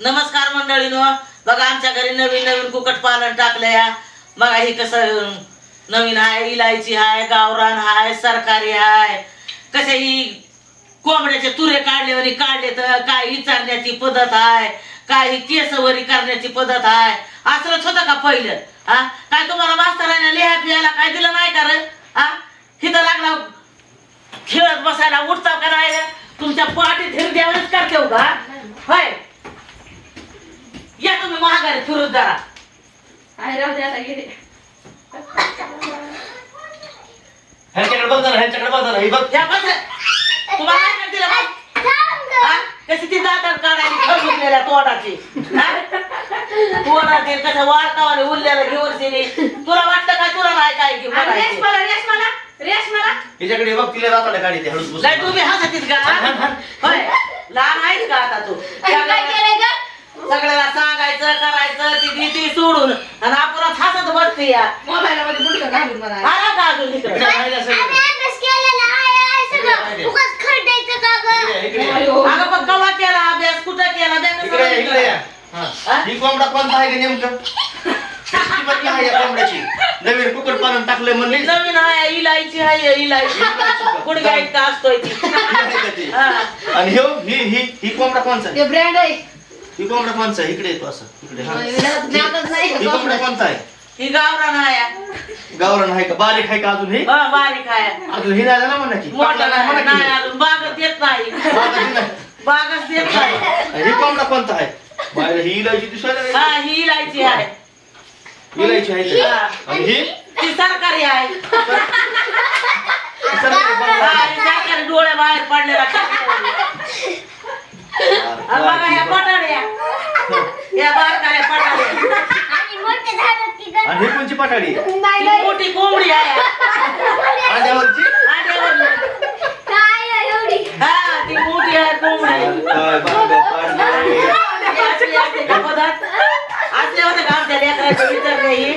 नमस्कार मंडळीनो. बघा आमच्या घरी नवीन नवीन कुकट पालन टाकलं या बघा ही कसं नवीन आहे इलायची आहे गावरान आहे सरकारी आहे. कसे ही कोंबड्याचे तुरे काढले वरी काढले तर काय विचारण्याची पद्धत आहे काय ही केसवरी करण्याची पद्धत आहे. असलंच होतं का पहिलं? हा? काय तुम्हाला मास्तराने लिहा पियाला काय दिलं नाही का रे? हा? हिथं लागला खेळत बसायला उठता का नाही तुमच्या पाठीत हिरद्यावरच करते हो का होय या तुम्ही फिरून जरा. आहे राहू दे आता गेले. ह्यांच्याकडे बघ जरा ह्यांच्याकडे बघ जरा. ही बघ या बस तुम्हाला काय करते रे बा? हा? कशी ती जातात काढायची खरबुजलेल्या तोंडाची? हा? तोंडाची कसं वाळकावाने उरलेलं घेऊन शिरी तुला वाटतं काय तुला नाही काय की आणि रेश? मला रेश मला रेश मला. हिच्याकडे बघ तिला गाडी ते हळूच. नाही तुम्ही का? होय. लहान आहेस का आता तू? काय केलंय ग? सगळ्याला करायचं ती भीती सोडून. आणि आपण हसत बसते या. मोबाईल मध्ये बुडकं घालून मला आला का अजून इकडे. इकडे राहिलं सगळं. का. अयो. अगं पण कवा केला अभ्यास? कुठं केला? बॅग इकडे या, इकडे या. हा. हा? ही कोंबडा कोणता आहे का नेमकं? आहे या कोंबड्याची? नवीन कुकड पालन टाकलंय म्हणली. नवीन आहे इलायची आहे इलायची. कुठे का? असतोय ती. हा. आणि ह्यो ही ही ही कोंबडा कोणचा आहे? ते ब्रँड आहे. ही कोंबडा कोणचा आहे? इकडे येतो असं. इकडे हा. नाही ही कोंबडा? कोणता आहे? ही गावरान आहे. गावरान आहे का? बारीक आहे का अजून ही? हा, बारीक आहे. अजून ही नाही ना म्हणा की. मोठा पाटला नाही नाही म्हणा नाही की अजून. बागच देत नाही. ही. बागच देत नाही. आणि ही कोंबडा कोणता आहे? बाहेर ही इलायची दिसायला हा लागली. ही इलायची आहे. इलायची आहे का? हा. आणि ही? ती सरकारी आहे. सरकारी हा, बाबा. ही सरकारी डोळे बाहेर पडलेला. आणि बघा या बारकाल्या आणि मोठे झालं की ग. आणि ही कोणची पठाडी ती मोठी कोंबडी आहे. अंड्यावरची आड्यावरली. काय आहे एवढी? हा ती मोठी आहे कोंबडी काय बांगड्या पाडली. ती असली असते का पदार्थ? असले होते का आमच्या लेकराचे विचार नाही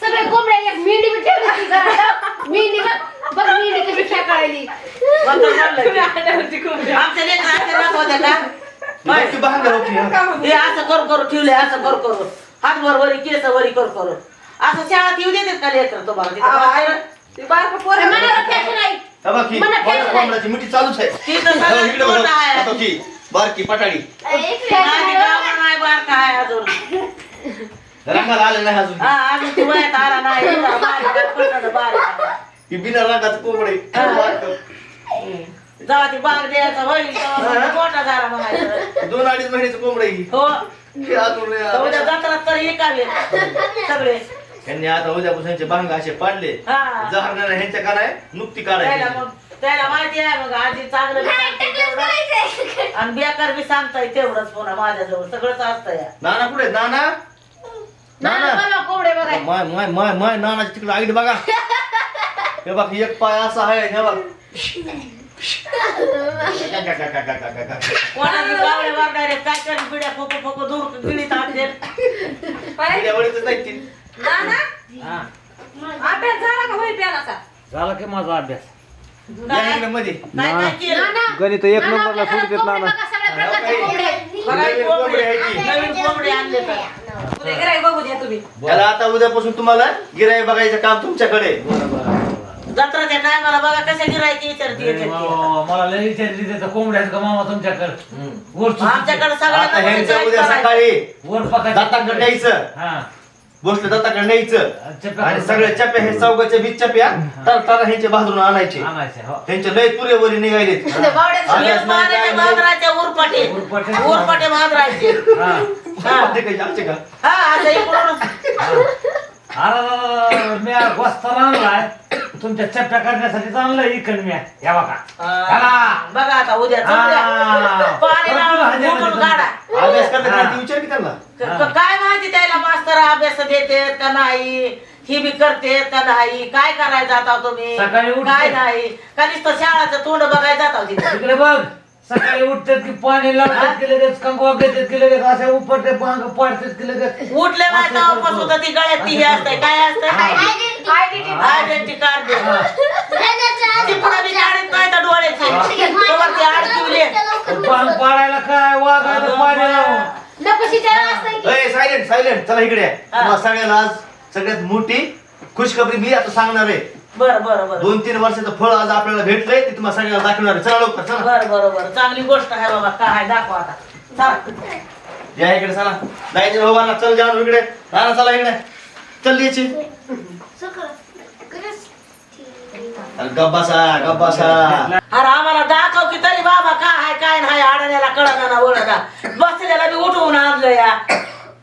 सगळे कोंबड्या एक मेंढी बी ठेवली होती घरात. मेंढी बघ बघ मेंढी कशी खेकाळली आमच्या लेकराचे राहत होत्या का? की होती, हा. हे असं कर करू ठेवले असं कर करू. हातभर वरी केस वरी कर करू. असं शाळात येऊ देतात का लेकर तुम्हाला? तिथं बाहेर? हा बघ ही, मला मिठी चालूच आहे. तिथं हा, सगळं इकडे बघ. तोंड आहे. आता की बारकी पटाडी. नाही, ती गावाला नाही बारका आहे अजून. रंगाला आले नाही अजून. हा अजून ती वयात आला नाही. इथं बारीक आहे, पटकन बारीक आहे. ही बिना रंगाचं कोंबडे जेव्हा ती बाग द्यायचा होईल तेव्हा मोठा झाला म्हणायचं. दोन अडीच महिन्याचं कोंबडे ही. हो हे तर उद्या आलं. जत्रात तर सगळे. यांनी आता बांग असे पाडले. हा. जहरणार ह्यांच्या का नाही नुकती त्याला काढायची मग त्याला माहिती आहे मग आजी चांगलं बी सांगते तेवढं. आणि बेकार बी सांगताय तेवढंच पुन्हा माझ्याजवळ. सगळंच असतं या नाना कुठे आहेत? नाना? नाना कोंबडे बघा. माय माय माय माय नानाची तिकडे आईट बघा. हे बघ एक पाय असा आहे हे बघ. वारणारे काय करी पिढ्या फोको फोको दूर गिळीत आणते वडीच नाही ती. हा. अभ्यास झाला का झाला माझा अभ्यास. या इकडे मध्ये. काय काय केलं? नाना गणित एक नंबरला बघा, कोंबडे ही नवीन कोंबडी कोंबडी आहे ती. नवीन कोंबडी आणले तर. बघू द्या तुम्ही. आता उद्यापासून तुम्हाला गिराई बघायचं काम तुमच्याकडे. जत्राच्या टायमाला बघा कशा गिरायची विचारती ती. मला लय विचारली त्याचा का मामा तुमच्याकडे? वर आमच्याकडे आता ह्यांचं उद्या सकाळी वर पकायचं. न्यायचं. हा. बसलं दाताकडे न्यायचं. आणि सगळे चप्या हे चौकाचे बीच चप्या तर तर ह्यांचे बाजून आणायचे. आणायचे हो. ह्यांचे लय पुरेवरी निघाले बांधराच्या उरपाटे उरपाटे. उरपाटे बांधरायचे हा. हा. आमचे का? हा असं इकडून अरे मी वस्ताला आणलाय. तुमच्या चप्या करण्यासाठी आणलाय इकडे मी. या बघा. हा, बघा आता उद्या हा. पाणी लावून फुटून काढा अभ्यास करतात हा. का? ती विचार की त्यांना? क- क- काय माहिती त्याला मास्तर अभ्यास देतेत का नाही? ही बी करतेत का नाही? काय करायला जाता तुम्ही? सकाळी उठते. काय नाही. का नुसतं शाळाचं तोंड बघायला जाता तिथे इकडे बघ. सकाळी उठतात की पाणी लावतात की लगेच कंगवा घेतात की लगेच असे उपटते पांग पाडतात की लगेच. उठले नाही तेव्हापासून तर ती गळ्यात ती हे असते काय असतं काय रे? आयडेंटिटी कार्ड दे. ती पुन्हा बी काढत नाही तर डोळ्याचे. तोवर ते अडकिवले पान पाडायला काय वागायला पाणी लावून नकोशीच्या असतंय की. ए सायलेंट सायलेंट चला इकडे. या. आज सगळ्यात मोठी खुशखबरी मी आता सांगणार आहे. बरं बरं बरं. दोन तीन वर्षाचं फळ आज आपल्याला भेटलंय ते तुम्हाला सगळ्याला दाखवणार आहे. चला लवकर चला. बरं बरं बरं. चांगली गोष्ट आहे बाबा. काय दाखवा आता. चला. या इकडे चला. जायचे बाबांना चल जाऊन इकडे. राणा चला इकडे. चल यायची अरे गब्बासा गब्बासा अरे आम्हाला दाखव की तरी बाबा काय आहे काय नाही अडण्याला कळना ना ओळखा बसलेला बी उठवून आणलं या.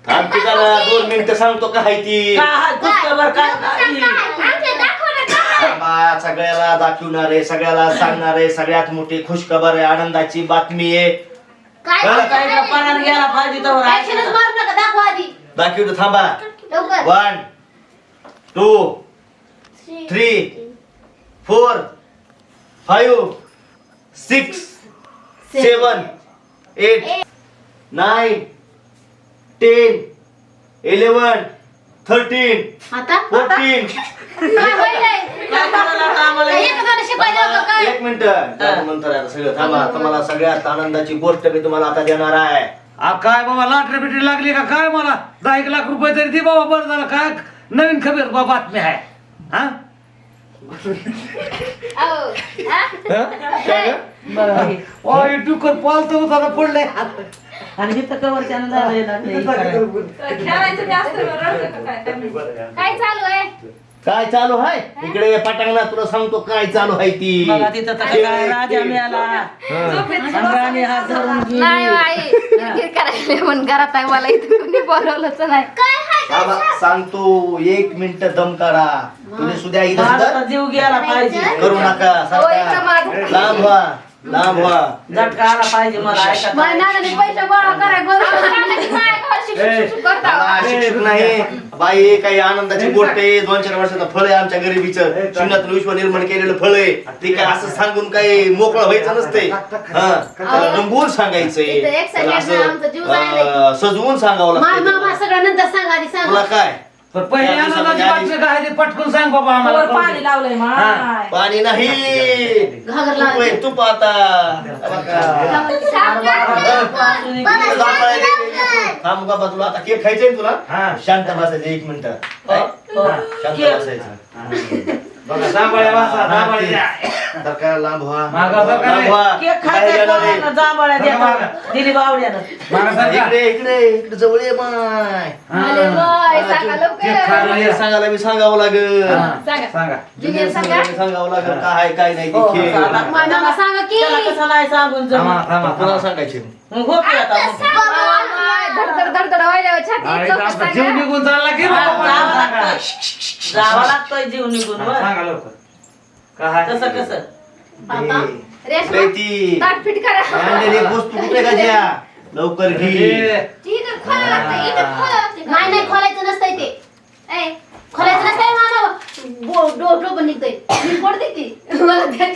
थांबते जरा दोन मिनिटं सांगतो काय आहे ती. काय पुस्तकावर काय नाही. थांबा, सगळ्याला दाखवणार आहे सगळ्याला सांगणार आहे सगळ्यात मोठी खुशखबर आहे आनंदाची बातमी आहे. काय का पणात गेला पाहिजे तर ऍक्शनच मारू नका दाखवा आधी. दाखवतो थांबा. One two three four five six seven eight nine ten eleven thirteen fourteen एक मिनिट. नंतर आता सगळं थांबा. तुम्हाला सगळ्यात आनंदाची गोष्ट मी तुम्हाला आता देणार आहे. आ काय बाबा लाटरी बिटरी लागली का? काय मला? दहा एक लाख रुपये तरी दे बाबा बरं झालं. काय नवीन खबर बा बातमी आहे. हा? हा? डुकर पालतो होता पडले आणि इथं कवरच्या झालंय ना ते इकडं. काय चालू आहे? काय चालू आहे इकडे पटांगणा तुला सांगतो काय चालू आहे ती. बघा तिथं तर काय राजा मिळाला. आणि राणी हात धरून गेली. नाही बाई किरकिर करायला म्हणून घरात आहे मला इथं कोणी बोलवलंच नाही. बाबा सांगतो एक मिनिट दम काढा तुझे सुद्धा इथं माझा सुद्धा जीव गेला पाहिजे. करू नका हो, इथं सारखा लांब व्हा. लांब व्हा झटका आला पाहिजे मला ऐका मला नानाने पैसे गोळा कराय मला शिक्षक नाही. बाई काही आनंदाची गोष्ट आहे. दोन चार वर्षाचं फळ आहे आमच्या गरिबीचं. शून्यातून विश्व निर्माण केलेलं फळ आहे. ते काय असं सांगून काही मोकळं व्हायचं नसतंय. हा. रंगवून सांगायचंय. त्याला असं सजवून सांगावं मामा लागतं सांगा आधी तुला सांगा काय? पण पहिले त्या आनंदाची दिवसामध्ये बातमी काय ते पटकून सांग बाबा आम्हाला पाणी लावलंय हा. माय पाणी नाही घागर तूप. आहे, तूप आता बघा. थांब बाबा तुला आता केक खायचंय ना हा. तुला शांत बसायचं एक मिनिट शांत केक. बसायचं बघा दाबाळ्या वाचा दाबाळ्या तर काय लांब व्हा मागं सरका रे. लांब व्हा. केक बाहेर खायचा येणार आहे. पोरांना जांभळ्या बघा मागं. देतात दिली बावड्यानं मागं सरका. इकडे इकडे इकडे जवळ ये माय आले बाय, सांगा केक खायला लवकर ये. सांगायला मी सांगावं लागेल हा, सांगा. सांगा ज्युनियर सांगा सांगावं लागेल काय आहे, काय नाही हो, ते खेळ. सांगा. मामा सांगा की त्याला कसं नाही सांगून थांबा. थांबा कोणाला थांबा सांगायचे मग हो की आता मग. मामा, धडधड धडधड व्हायला छाती अरे, लवकर आमचा जीव सांगा. निघून चालला की हा, बाबा जावं सांगा. लागतंय जावं लागतोय जीव निघून बर. सांगा लवकर. काय तसं कसं? रेशमा, ती करा. आणलेली वस्तू कुठे लवकर घे. ए, ठीक आहे, खोलायला लागतं, इथं खोलायला लागतं. नाही नाही खोलायचं नसतंय ते. ए, खोलायचं नसतंय? निघतंय. मी पडते ती मला द्या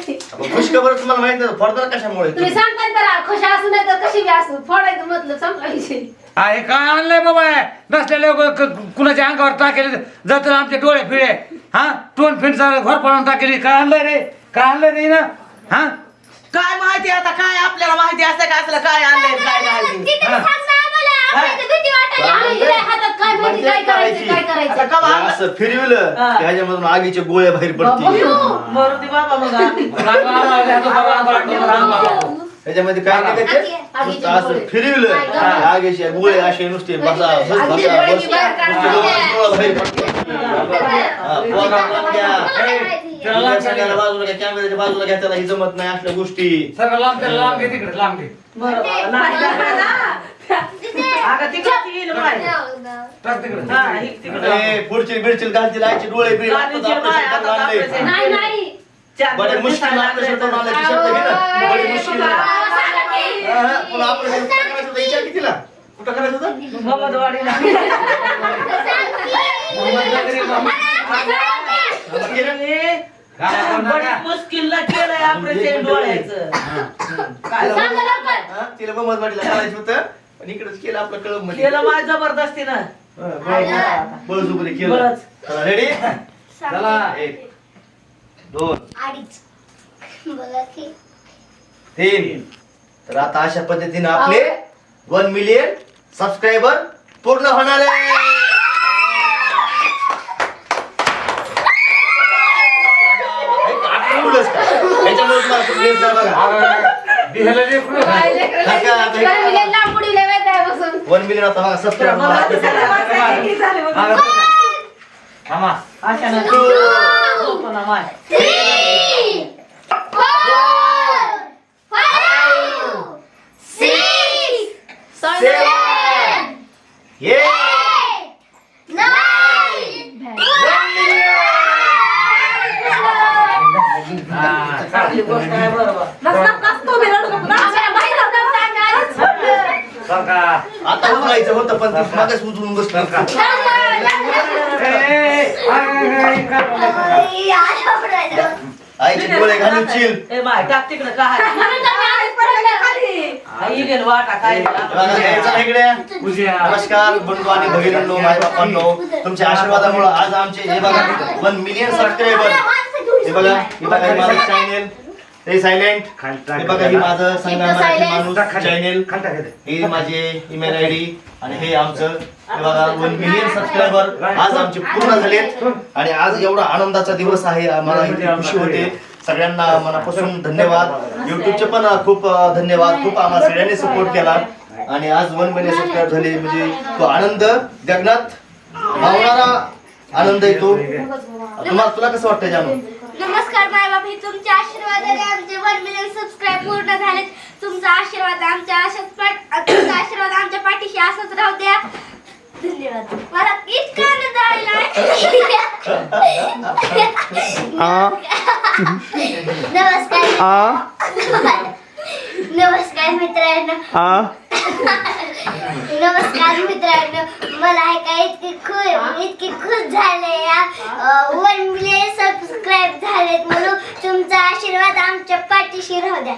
तुम्हाला माहीत नाही फडदर कशामुळे? तुम्ही सांगताय तर खुश असू नाही तर कशी बी असू. फोडायचं मतलब संपला विषय. अरे काय आणलंय बाबा? हे? नसलेले क- कुणाच्या अंगावर टाकेले? जातील आमचे डोळे फिळे हा? टोन फिनचा घर पडून टाकेली. काय आणलंय रे? काय आणलंय रे ना हा? काय माहिती आता? काय आपल्याला माहिती असतं का असलं? काय आणलंय? काय नाही ती तरी सांग भीती वाटायली. हातात? काय माहिती काय करायचं काय आता करायचं का बा- असं फिरविलं हा. की ह्याच्यामधून आगीचे गोळे बाहेर पडतील. मरू दे बाबा मग तो. त्याच्यामध्ये काय आगी- आगीचे नुसतं असं गोळे. फिरविलं. काय गं? की आगीचे गोळे असे नुसते बसा बस आगीचे बसा. गोळे बाहेर. नुसते बाहेर पडतील. हा, पोरा सगळ्याला बाजूला घ्या कॅमेऱ्याच्या बाजूला घ्या त्याला ही जमत नाही असल्या गोष्टी. सगळं लांब त्याला लांब घे तिकडे लांब घे. बरं बाबा, नाही. अगं तिकडं येईल बाय. टाक तिकडे हा, ही तिकडं. ए, पुढची बिडचिल घालतील आईचे डोळे बिळ गाडीची बाय, आता operation. नाही नाही चार बडे दिवस मुश्किल शब्द घे ना बडे मुश्किल. हा, हा, पुन्हा कुठं करायचं होतं विचार कुठं करायचं होतं मोहम्मदवाडीला. गेलं? बडी का? मुश्किलला केलंय ऑपरेशन डोळ्याचं काय. हा, तिला बमतवाडीला करायचं होतं पण इकडेच केलं आपलं कळममध्ये. केलं माझ जबरदस्तीनं. बळजुबरी केलं. रेडी चला एक दोन अडीच. बघा की. तीन. तर आता अशा पद्धतीने आपले वन मिलियन सबस्क्रायबर पूर्ण होणार आहे. का? खूप झाला बघा. हे- लय वेळ आहे बसून. वन मिलियन आता बघा. सबस्क्रायबर मागं. मामा अशानं झोपणं माय. Three, four, five, six, seven, ये eight, nine, हा, चांगली गोष्ट आहे बरोबर आम्हाला माहीत होतं तर आम्ही आधीच म्हटलं. बघा. आता उठायचं होतं पण ती मागच उचलून बसलं का? आईचे डोळे घालून चिल टाक तिकडं काय वाटा काय इकडे. नमस्कार बंधू आणि भगिनींनो माय बापांनो तुमच्या आशीर्वादामुळे आज आमचे हे बघा वन मिलियन सबस्क्रायबर हे बघा हे बघा हे माझं चॅनेल हे सायलेंट. हे बघा ही माझं इथं. माणूस. चॅनेल इथे. हे माझे ईमेल आय डी आणि हे आमचं. हे बघा वन मिलियन सबस्क्रायबर आज आमचे पूर्ण झालेत. आणि आज एवढा आनंदाचा दिवस आहे. आम्हाला इतकी खुशी होते. सगळ्यांना मनापासून धन्यवाद. युट्यूबचे पण खूप धन्यवाद. खूप आम्हाला सगळ्यांनी सपोर्ट केला. आणि आज वन मिलियन सबस्क्राईब झाले. म्हणजे तो आनंद गगनात मावणारा आनंद येतो तुम्हाला तुला कसं वाटतं जानू नमस्कार माय बाप हे तुमच्या आशीर्वादाने आमचे वन मिलियन सबस्क्राईब पूर्ण झालेत. तुमचा आशीर्वाद आमच्या अशाच पाठ तुमचा आशीर्वाद आमच्या पाठीशी असंच राहू द्या. धन्यवाद. मला इतका आनंद आला नमस्कार. नमस्कार मित्रांनो. नमस्कार मित्रांनो. मला काय इतकी खुश इतकी खुश झाले या वन मिलियन सबस्क्राईब झालेत म्हणून तुमचा आशीर्वाद आमच्या पाठीशी राहू द्या.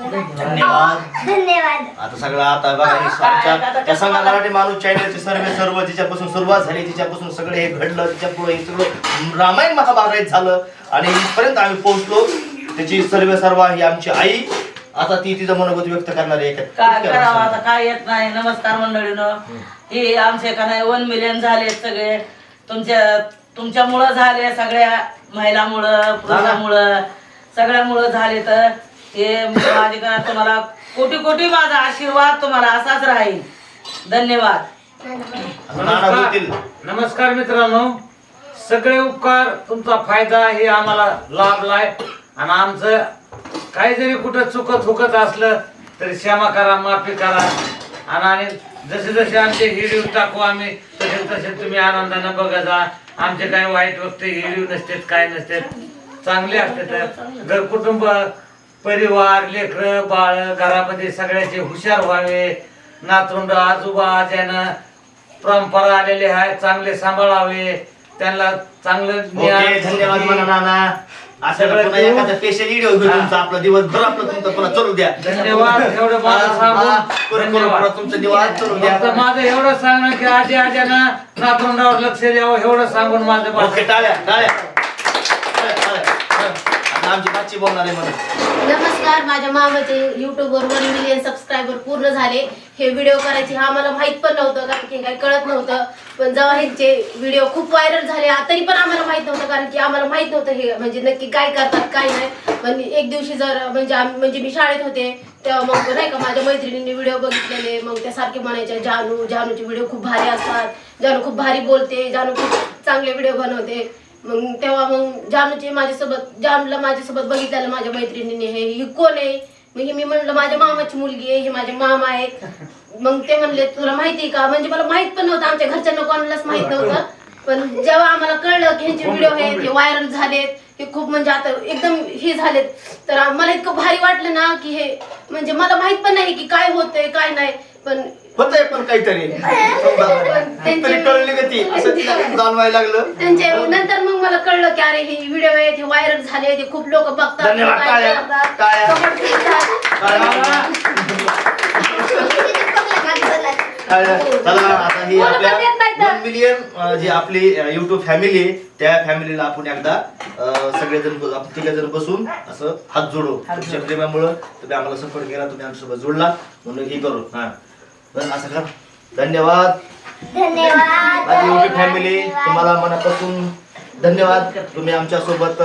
धन्यवाद. धन्यवाद. आता सगळं आता बघा हे आमच्या त्या संघा मराठी माणूस चॅनलचे सर्व सर्व जिच्यापासून सुरुवात झाली तिच्यापासून सगळं हे घडलं तिच्या पुढे हे सगळं रामायण महाभारत झालं. आणि इथपर्यंत आम्ही पोहोचलो. त्याची सर्व सर्व ही आमची आई आता ती तिचं मनोगत व्यक्त करणार आहे काय इतक्या करावं. आता? काय येत नाही. नमस्कार मंडळीनं. हे आमचे का नाही वन मिलियन झाले सगळे. तुमच्या तुमच्यामुळं झाले सगळ्या महिलामुळं पुरुषामुळं. सगळ्यामुळं झाले तर हे माझे का तुम्हाला कोटी कोटी माझा आशीर्वाद तुम्हाला असाच राहील. धन्यवाद. आता नाना बोलतील. नमस्कार नमस्कार मित्रांनो. सगळे उपकार तुमचा फायदा हे आम्हाला लाभलाय. आणि आमचं काही जरी कुठं चुकत हुकत असलं तरी क्षमा करा माफी करा. आणि जसे जसे आमचे व्हिडिओ टाकू आम्ही तसे तसे तुम्ही आनंदानं बघा जा. आमचे काही वाईट वक्ते व्हिडिओ नसतात काय नसतात. चांगले असतात घर कुटुंब परिवार लेकरं बाळ घरामध्ये सगळ्याचे हुशार व्हावे. नातरुंड आजोबा आज्यानं परंपरा आलेले आहे चांगले सांभाळावे. त्यांना चांगलं धन्यवाद सगळं पुन्हा. एखादा व्हिडिओ घेऊन तुमचा आपला दिवसभर आपलं तुमचं पुन्हा चालू द्या. धन्यवाद एवढं मला सांगून तुमचं दिवास चालू द्या. माझं एवढं सांगणं की आजी आज्यानं नातरुंडावर लक्ष द्यावं एवढं सांगून माझं ओके भाषण टाळ्या. टाळ्या टाळ्या, टाळ्या. आमची बोलणार आहे म्हणून. नमस्कार माझ्या मामाचे युट्यूबवर वन मिलियन सबस्क्रायबर पूर्ण झाले. हे व्हिडिओ करायचे हा मला माहीत पण नव्हतं कारण की काही कळत नव्हतं. पण जेव्हा ह्यांचे व्हिडिओ खूप व्हायरल झाले आ- तरी पण आम्हाला माहीत नव्हतं कारण की आम्हाला माहीत नव्हतं हे म्हणजे नक्की काय करतात काय नाही. पण एक दिवशी जर म्हणजे म्हणजे मी शाळेत होते तेव्हा मग नाही का माझ्या मैत्रिणींनी व्हिडिओ बघितलेले. मग त्या सारखे म्हणायच्या जानू जानूचे व्हिडिओ खूप भारी असतात. जानू खूप भारी बोलते जानू खूप चांगले व्हिडिओ बनवते. मग तेव्हा मग जानूचे माझ्यासोबत जानूला माझ्यासोबत बघितलेलं माझ्या मैत्रिणीने हे ही कोण आहे? मग ही मी म्हणलं माझ्या मामाची मुलगी आहे ही माझे मामा आहेत. मग ते म्हणले तुला माहिती का? म्हणजे मला माहीत पण नव्हतं आमच्या घरच्यांना कोणालाच माहीत नव्हतं. पण जेव्हा आम्हाला कळलं की ह्यांचे व्हिडिओ आहेत हे व्हायरल झालेत हे खूप म्हणजे आता एकदम हे झालेत. तर मला इतकं भारी वाटलं ना की हे म्हणजे मला माहीत पण नाही की काय होतंय काय नाही. पण होतंय पण काहीतरी. तरी कळली का ती? असं तिला जाणवायला लागलं. त्यांचे नंतर मग मला कळलं की अरे हे व्हिडिओ आहेत हे व्हायरल झाले ते खूप लोक बघतात. धन्यवाद. काय टाळ्या. टाळ्या. comment करतात. टाळ्या. चला आता ही बोलू आपल्या पण येत नाही तर. मिलियन जे आपली युट्यूब फॅमिली आहे त्या फॅमिलीला आपण एकदा अं, सगळेजण ब- आपण तिघजण बसून असं हात जोडू. तुमच्या प्रेमामुळं तुम्ही आम्हाला सपोर्ट केला तुम्ही आमच्यासोबत जोडला. म्हणून हे करू. हा. बस असं कर. धन्यवाद. धन्यवाद. माझी युट्यूब फॅमिली तुम्हाला मनापासून धन्यवाद. तुम्ही आमच्यासोबत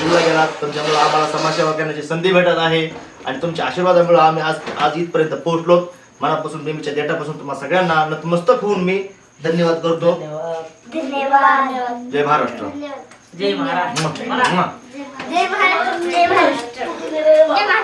जुळला गेलात. तुमच्यामुळे आम्हाला समाजसेवा करण्याची संधी भेटत आहे. आणि तुमच्या आशीर्वादामुळे आम्ही आज आज इथपर्यंत पोहोचलो. मनापासून नेहमीच्या देटापासून तुम्हाला सगळ्यांना नतमस्तक होऊन मी धन्यवाद करतो. धन्यवाद. धन्यवाद जय महाराष्ट्र. जय महाराज म्वा. जय महाराष्ट्र जय महाराष्ट्र. जय महाराष्ट्र.